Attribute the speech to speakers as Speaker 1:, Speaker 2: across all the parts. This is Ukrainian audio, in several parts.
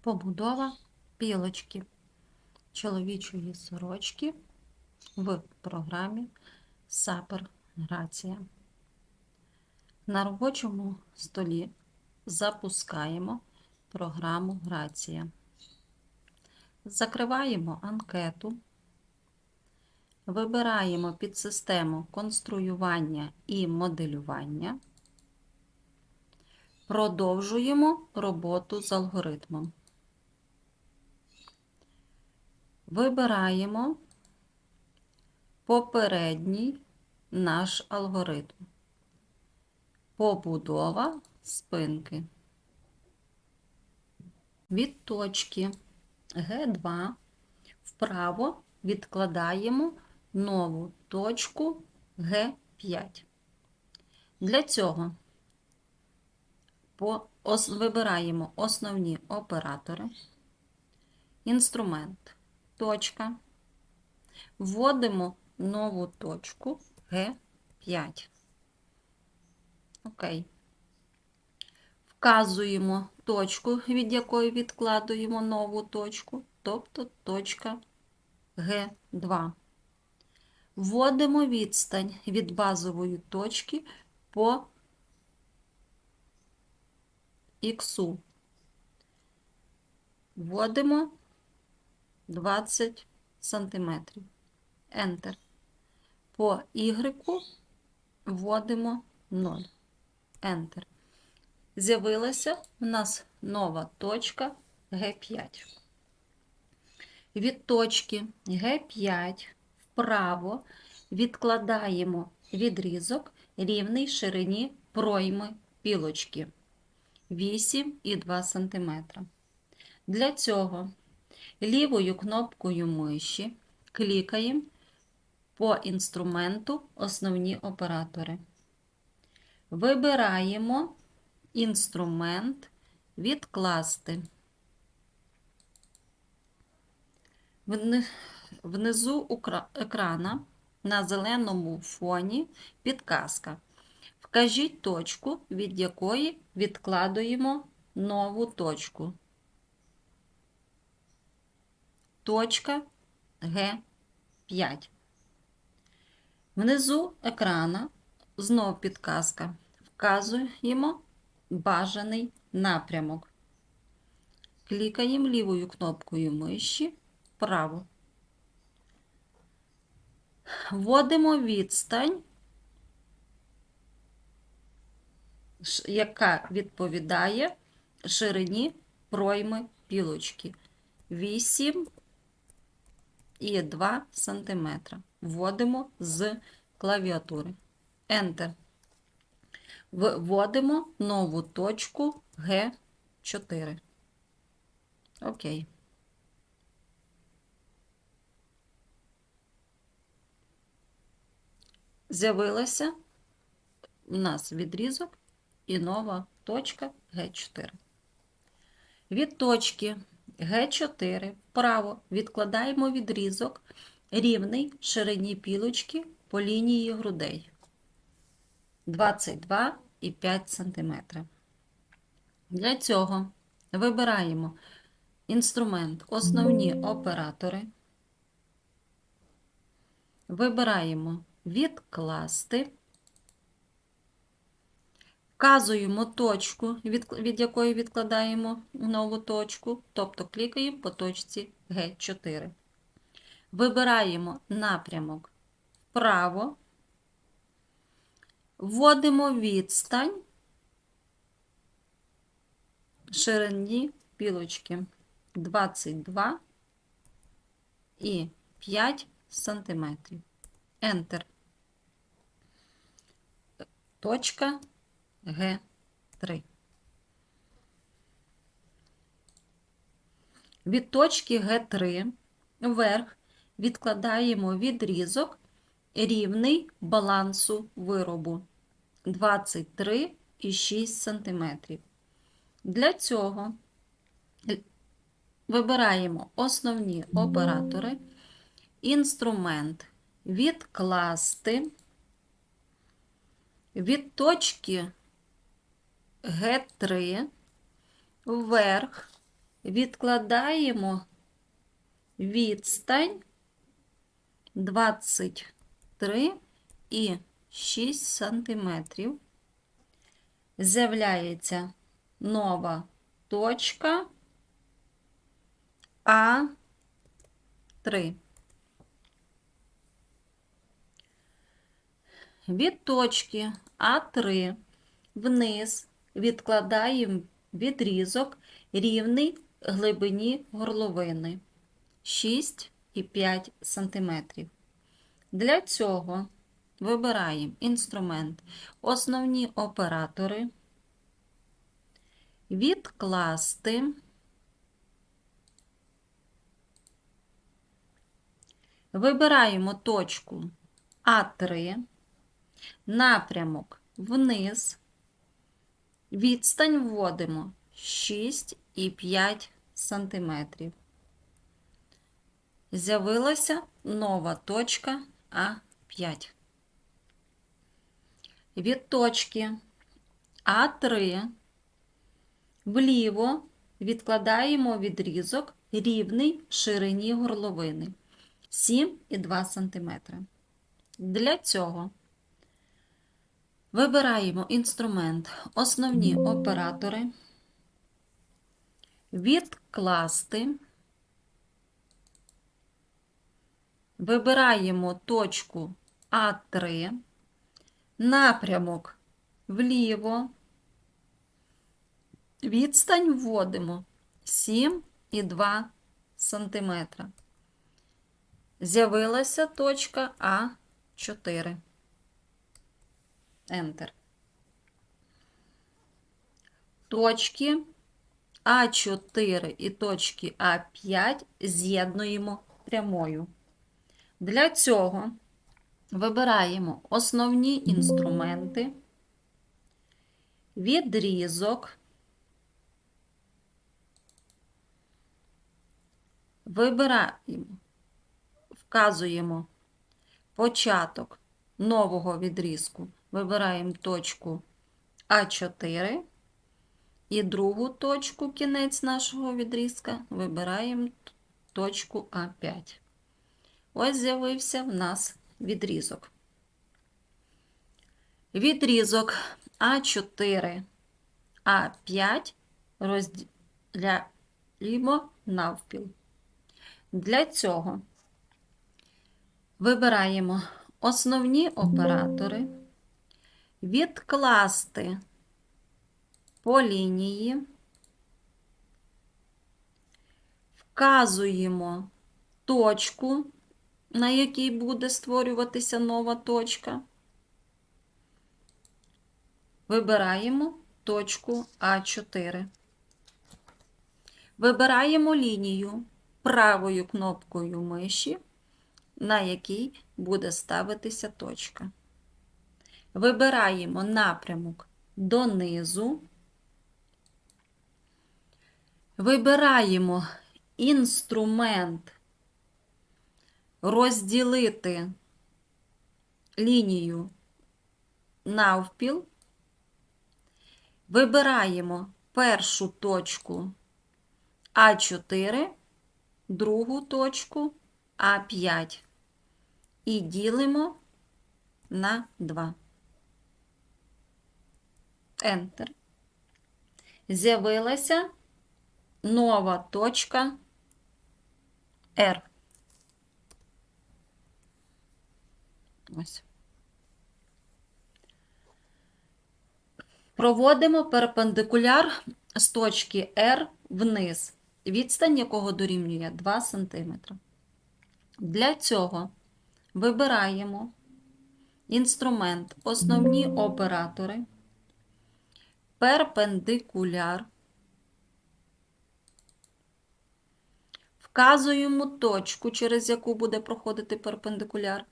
Speaker 1: Побудова пілочки чоловічої сорочки в програмі Сапер Грація. На робочому столі запускаємо програму Грація. Закриваємо анкету. Вибираємо підсистему конструювання і моделювання. Продовжуємо роботу з алгоритмом. Вибираємо попередній наш алгоритм. Побудова спинки. Від точки Г2 вправо відкладаємо нову точку Г5. Для цього вибираємо основні оператори, інструмент, точка, вводимо нову точку Г5. Окей. Вказуємо точку, від якої відкладуємо нову точку, тобто точка Г2. Вводимо відстань від базової точки по іксу. Вводимо 20 сантиметрів. Enter. По Y вводимо 0. Enter. З'явилася в нас нова точка Г5. Від точки Г5 вправо відкладаємо відрізок рівний ширині пройми пілочки 8,2 см. Для цього лівою кнопкою миші клікаємо по інструменту Основні оператори. Вибираємо інструмент Відкласти. Внизу екрана на зеленому фоні підказка. Вкажіть точку, від якої відкладуємо нову точку. Точка Г5. Внизу екрана знов підказка. Вказуємо бажаний напрямок. Клікаємо лівою кнопкою миші вправо. Вводимо відстань, яка відповідає ширині пройми пілочки 8,2 см. Вводимо з клавіатури. Enter. Вводимо нову точку Г4. Окей. З'явилася у нас відрізок і нова точка Г4. Від точки Г4 вправо відкладаємо відрізок рівний ширині пілочки по лінії грудей. 22,5 см. Для цього вибираємо інструмент Основні оператори, вибираємо Відкласти, вказуємо точку, від, від якої відкладаємо нову точку, тобто клікаємо по точці Г4. Вибираємо напрямок вправо, вводимо відстань ширині пілочки 22 і 5 см. Enter. Точка Г3. Від точки Г3 вверх відкладаємо відрізок рівний балансу виробу 23,6 см. Для цього вибираємо основні оператори, інструмент відкласти від точки Г3 вверх відкладаємо відстань 23 і 6 сантиметрів. З'являється нова точка А3. Від точки А3 вниз відкладаємо відрізок рівний глибині горловини 6,5 см. Для цього вибираємо інструмент Основні оператори, відкласти, вибираємо точку А3, напрямок вниз, відстань вводимо 6,5 см. З'явилася нова точка А5. Від точки А3 вліво відкладаємо відрізок рівний ширині горловини 7,2 см. Для цього вибираємо інструмент Основні оператори, відкласти. Вибираємо точку А3, напрямок вліво, відстань вводимо 7,2 см. З'явилася точка А4. Enter. Точки А4 і точки А5 з'єднуємо прямою. Для цього вибираємо основні інструменти, відрізок, вибираємо, вказуємо початок нового відрізку, вибираємо точку А4 і другу точку, кінець нашого відрізка, вибираємо точку А5. Ось з'явився в нас відрізок. Відрізок А4, А5 розділяємо навпіл. Для цього вибираємо основні оператори, відкласти по лінії, вказуємо точку, на якій буде створюватися нова точка. Вибираємо точку А4. Вибираємо лінію правою кнопкою миші, на якій буде ставитися точка. Вибираємо напрямок донизу. Вибираємо інструмент розділити лінію навпіл, вибираємо першу точку А4, другу точку А5 і ділимо на 2. Enter. З'явилася нова точка R. Ось. Проводимо перпендикуляр з точки R вниз, відстань якого дорівнює 2 см. Для цього вибираємо інструмент Основні оператори, перпендикуляр, вказуємо точку, через яку буде проходити перпендикуляр.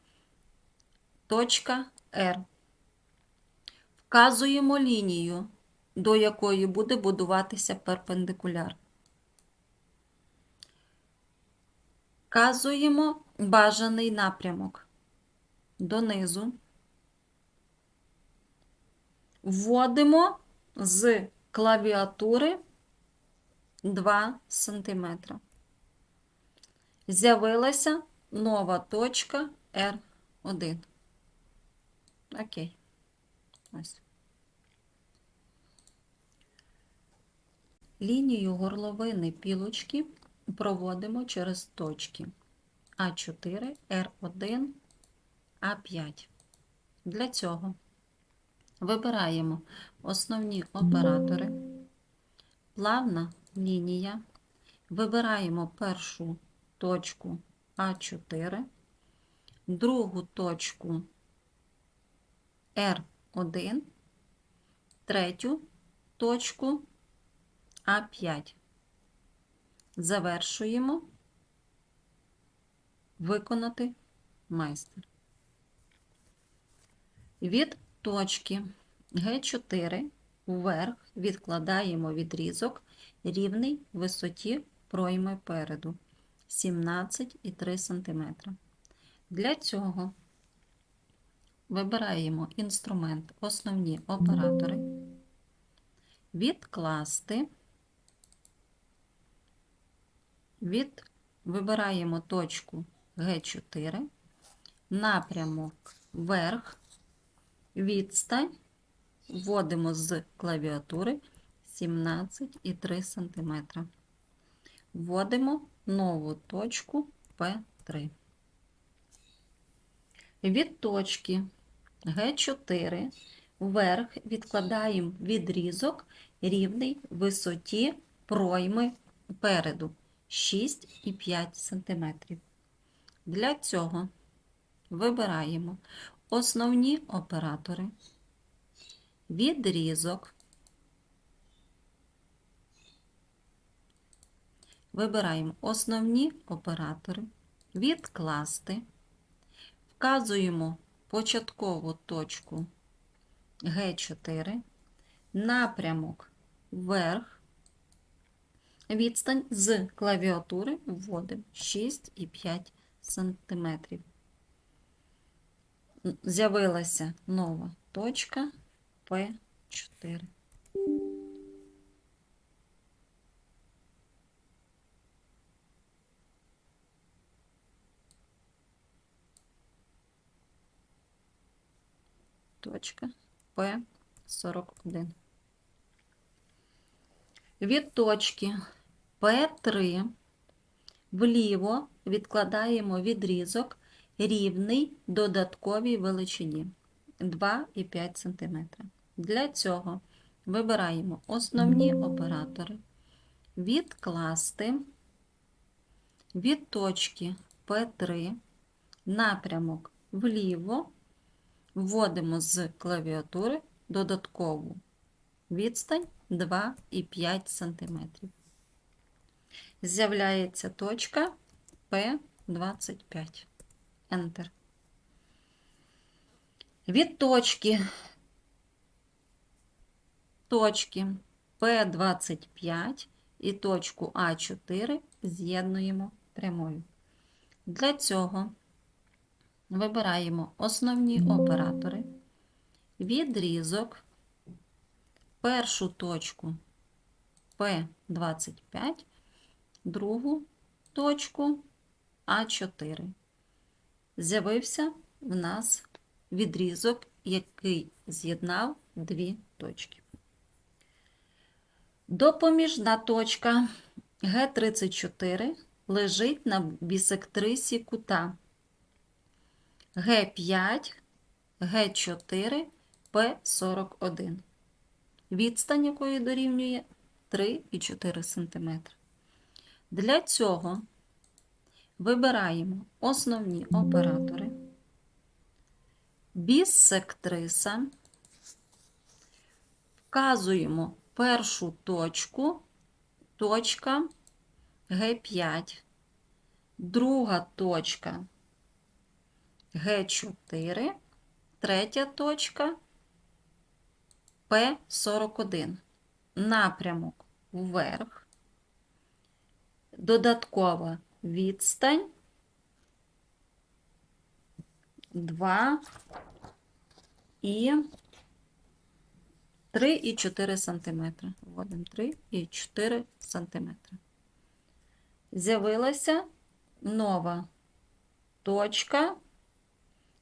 Speaker 1: Точка R. Вказуємо лінію, до якої буде будуватися перпендикуляр. Вказуємо бажаний напрямок донизу. Вводимо з клавіатури 2 см. З'явилася нова точка R1. Окей. Ось. Лінію горловини пілочки проводимо через точки А4, Р1, А5. Для цього вибираємо основні оператори, плавна лінія, вибираємо першу точку А4, другу точку R1, третю точку А5. Завершуємо. Виконати майстер. Від точки Г4 вверх відкладаємо відрізок рівний висоті пройми переду 17,3 см. Для цього вибираємо інструмент Основні оператори, відкласти, від, вибираємо точку Г4, напрямок вверх, відстань, вводимо з клавіатури 17,3 см. Вводимо нову точку P3. Від точки Г4 вверх відкладаємо відрізок рівний висоті пройми переду 6,5 см. Для цього вибираємо основні оператори, відрізок, вибираємо основні оператори, відкласти, вказуємо початкову точку Г4, напрямок вверх, відстань з клавіатури вводимо 6,5 см. З'явилася нова точка П4. Точка П41. Від точки П3 вліво відкладаємо відрізок рівний додатковій величині 2,5 см. Для цього вибираємо основні оператори, відкласти від точки П3 напрямок вліво, вводимо з клавіатури додаткову відстань 2,5 см. З'являється точка П25. Enter. Від точки точки P25 і точку А4 з'єднуємо прямою. Для цього вибираємо основні оператори, відрізок, першу точку P25, другу точку А4 з'явився в нас відрізок, який з'єднав дві точки. Допоміжна точка Г34 лежить на бісектрисі кута. Г5, Г4, П41, відстань якої дорівнює 3,4 см. Для цього Вибираємо основні оператори, біссектриса, вказуємо першу точку, точка Г5, друга точка Г4, третя точка П41. Напрямок вверх, додаткова відстань. 2 і 3,4 см. Вводимо 3,4 см. З'явилася нова точка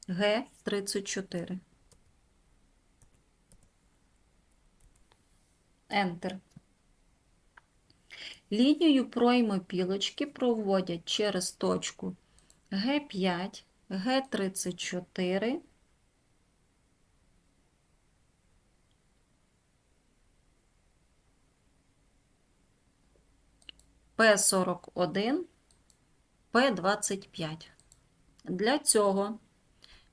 Speaker 1: Г34. Enter. Лінію пройми пілочки проводять через точку Г5, Г34, П41, П25. Для цього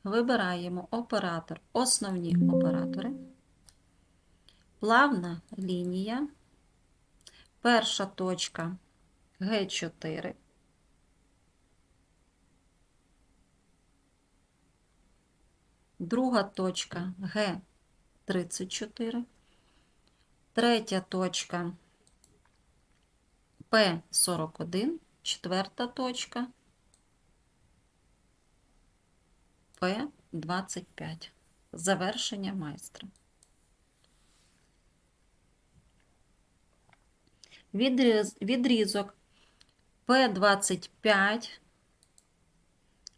Speaker 1: вибираємо оператор, основні оператори, плавна лінія, перша точка Г4, друга точка Г34, третя точка П41, четверта точка П25. Завершення майстра. Відріз, відрізок П25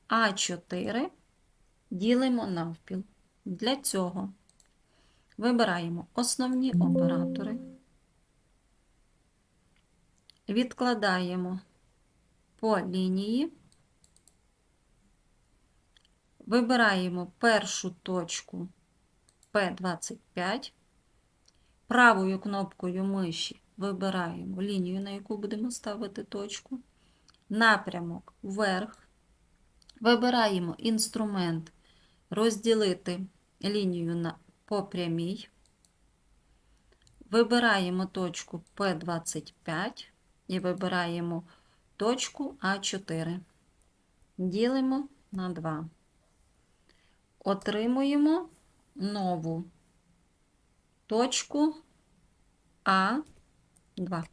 Speaker 1: А4 ділимо навпіл. Для цього вибираємо основні оператори, відкладаємо по лінії, вибираємо першу точку P25, правою кнопкою миші вибираємо лінію, на яку будемо ставити точку, напрямок вверх, вибираємо інструмент розділити лінію на по прямій, вибираємо точку P25 і вибираємо точку А4. Ділимо на 2. Отримуємо нову точку А2.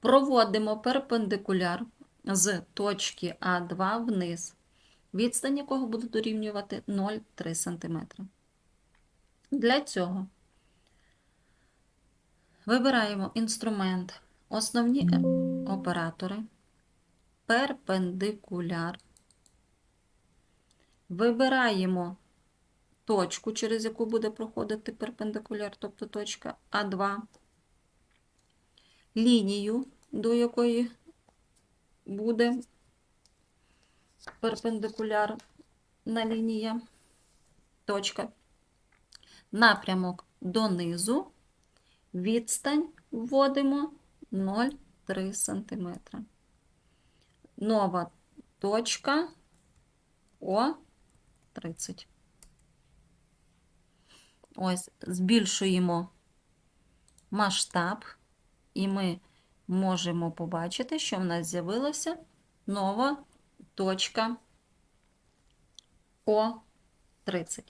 Speaker 1: Проводимо перпендикуляр з точки А2 вниз, відстань якого буде дорівнювати 0,3 см. Для цього вибираємо інструмент Основні е, оператори, перпендикуляр. Вибираємо точку, через яку буде проходити перпендикуляр, тобто точка А2, лінію, до якої буде перпендикулярна лінія, точка, напрямок донизу, відстань вводимо 0,3 см. Нова точка О30. Ось, збільшуємо масштаб, і ми можемо побачити, що в нас з'явилася нова точка О30.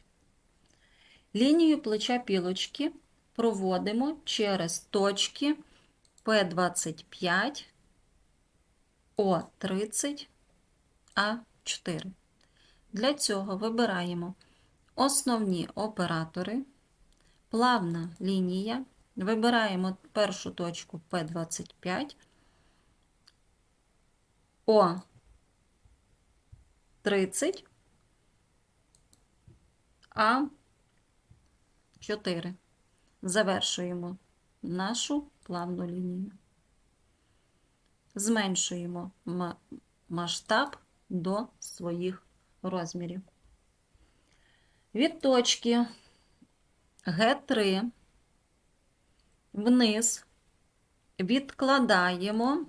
Speaker 1: Лінію плеча пілочки проводимо через точки П25, О30, А4. Для цього вибираємо основні оператори, плавна лінія. Вибираємо першу точку П25, О30, А4. Завершуємо нашу плавну лінію. Зменшуємо масштаб до своїх розмірів. Від точки Г3 вниз відкладаємо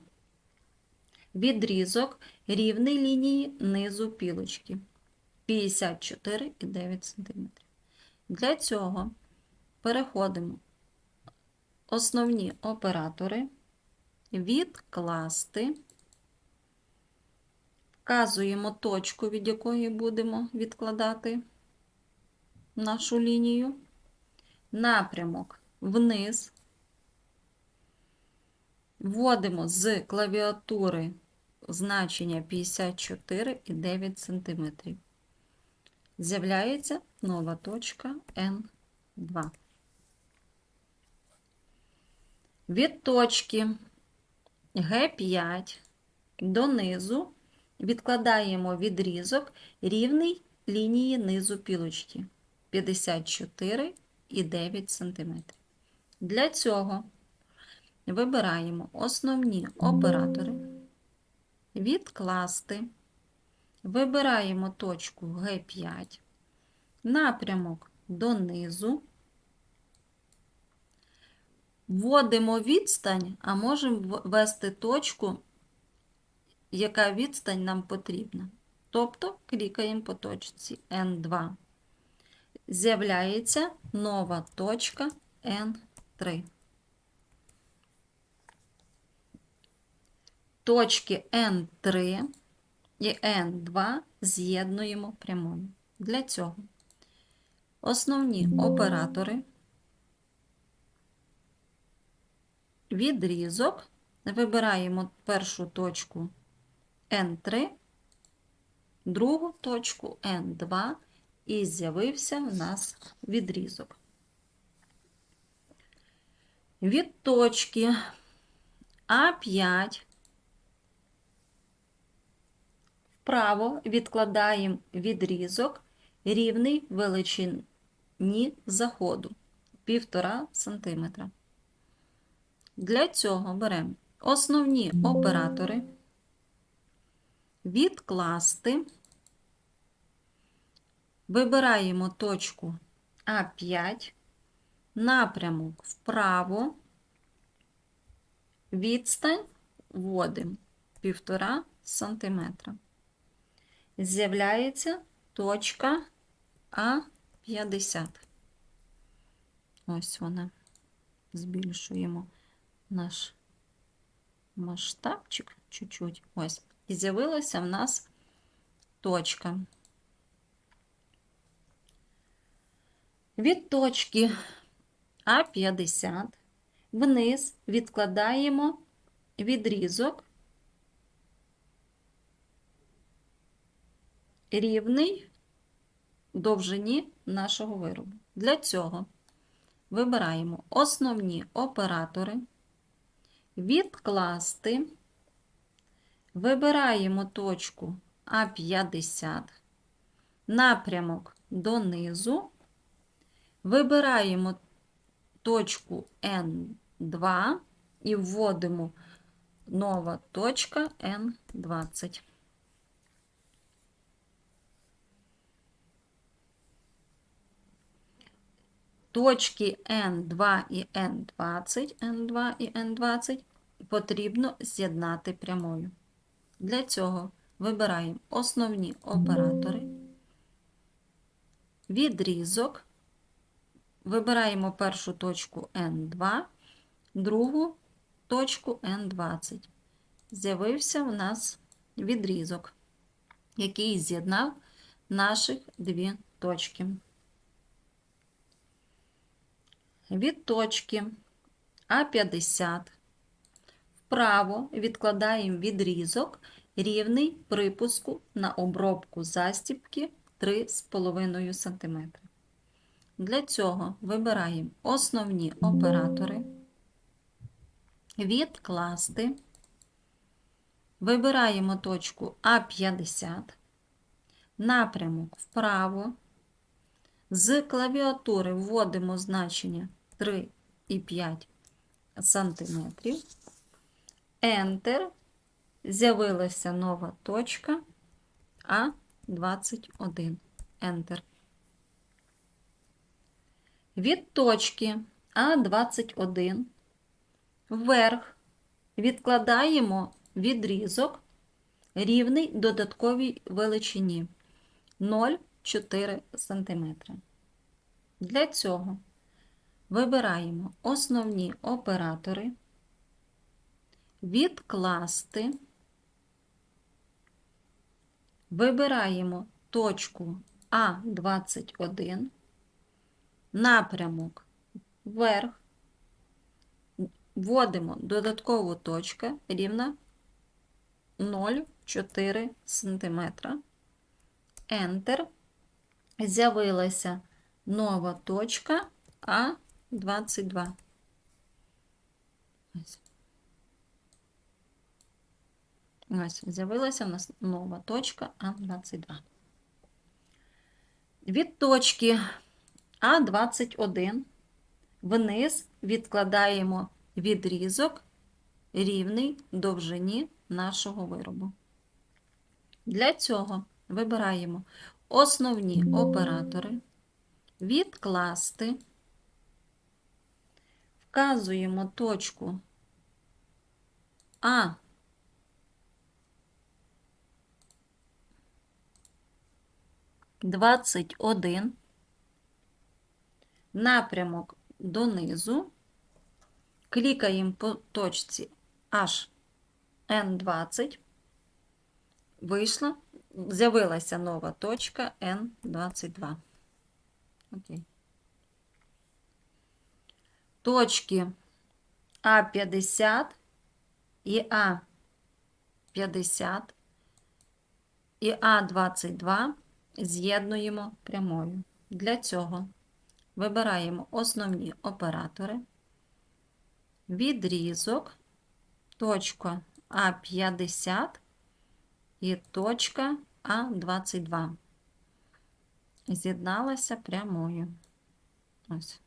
Speaker 1: відрізок рівної лінії низу пілочки 54,9 см. Для цього переходимо. Основні оператори, відкласти, вказуємо точку, від якої будемо відкладати нашу лінію, напрямок вниз, вводимо з клавіатури значення 54,9 см. З'являється нова точка N2. Від точки Г5 донизу. Відкладаємо відрізок рівний лінії низу пілочки. 54,9 см. Для цього вибираємо основні оператори, відкласти, вибираємо точку Г5, напрямок донизу, вводимо відстань, а можемо ввести точку, яка відстань нам потрібна. Тобто клікаємо по точці N2. З'являється нова точка N3. Точки N3 і N2 з'єднуємо прямою. Для цього основні оператори, відрізок, вибираємо першу точку N3, другу точку N2 і з'явився в нас відрізок. Від точки А5 вправо відкладаємо відрізок рівний величині заходу 1,5 см. Для цього беремо основні оператори, відкласти, вибираємо точку А5, напрямок вправо, відстань вводимо 1,5 см з'являється точка А50. Ось вона. Збільшуємо наш масштабчик чуть-чуть. Ось. І з'явилася в нас точка. Від точки А50 вниз відкладаємо відрізок рівний довжині нашого виробу. Для цього вибираємо основні оператори, відкласти, вибираємо точку А50, напрямок донизу, вибираємо точку Н2 і вводимо нова точка N20. Точки N2 і N20, N2 і N20 потрібно з'єднати прямою. Для цього вибираємо основні оператори, відрізок, вибираємо першу точку N2, другу точку N20. З'явився в нас відрізок, який з'єднав наших дві точки від точки А50 вправо відкладаємо відрізок рівний припуску на обробку застібки 3,5 см. Для цього вибираємо основні оператори, відкласти, вибираємо точку А50, напрямок вправо. З клавіатури вводимо значення 3,5 см. Enter. З'явилася нова точка А21. Enter. Від точки А21 вверх відкладаємо відрізок рівний додатковій величині 0,4 см. Для цього Вибираємо основні оператори, відкласти, вибираємо точку А21, напрямок вверх, вводимо додаткову точку рівна 0,4 см, Enter. з'явилася нова точка А22. Ось. Ось, з'явилася в нас нова точка А22. Від точки А21 вниз відкладаємо відрізок рівний довжині нашого виробу. Для цього вибираємо основні оператори, відкласти, вказуємо точку А. Двадцять один, напрямок донизу, клікаємо по точці H N20, вийшла, з'явилася нова точка N22. Окей. Точки А50 і А50 і А22 з'єднуємо прямою. Для цього вибираємо основні оператори, відрізок, точка А50 і точка А22. З'єдналася прямою. Ось.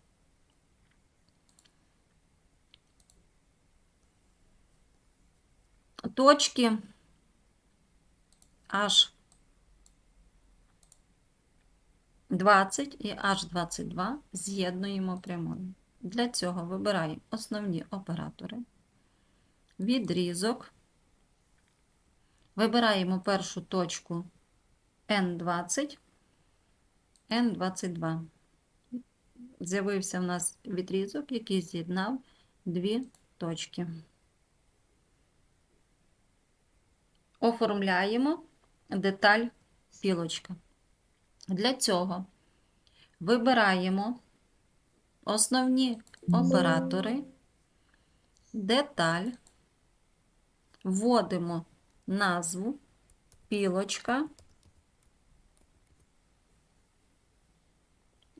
Speaker 1: Точки H 20 і H22 з'єднуємо прямою. Для цього вибираємо основні оператори, відрізок, вибираємо першу точку N20, N22. З'явився в нас відрізок, який з'єднав дві точки. Оформляємо деталь пілочка. Для цього вибираємо основні оператори, деталь, вводимо назву пілочка.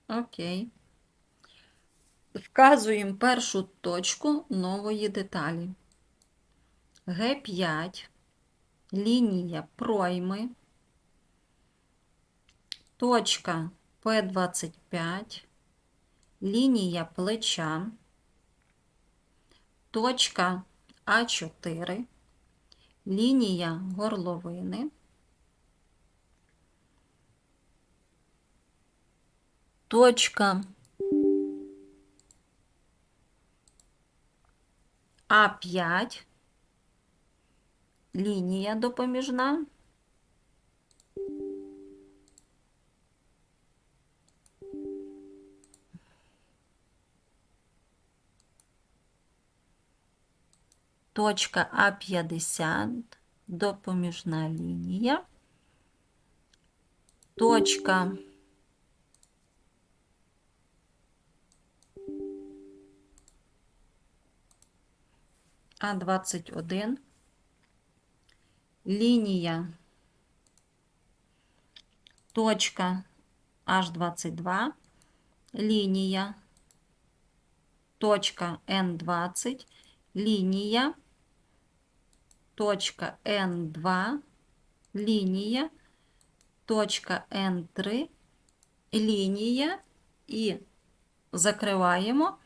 Speaker 1: Окей. Вказуємо першу точку нової деталі. Г5, лінія пройми, точка П25, лінія плеча, точка А4, лінія горловини, точка А5, лінія допоміжна, точка А50, допоміжна лінія, точка А21, Лінія, точка H22, лінія, точка N20, лінія, точка N2, лінія, точка N3, лінія. І закриваємо,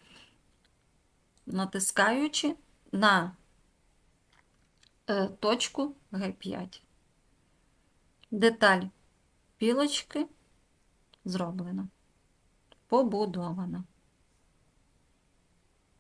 Speaker 1: натискаючи на точку Г5. Деталь пілочки зроблена, побудована.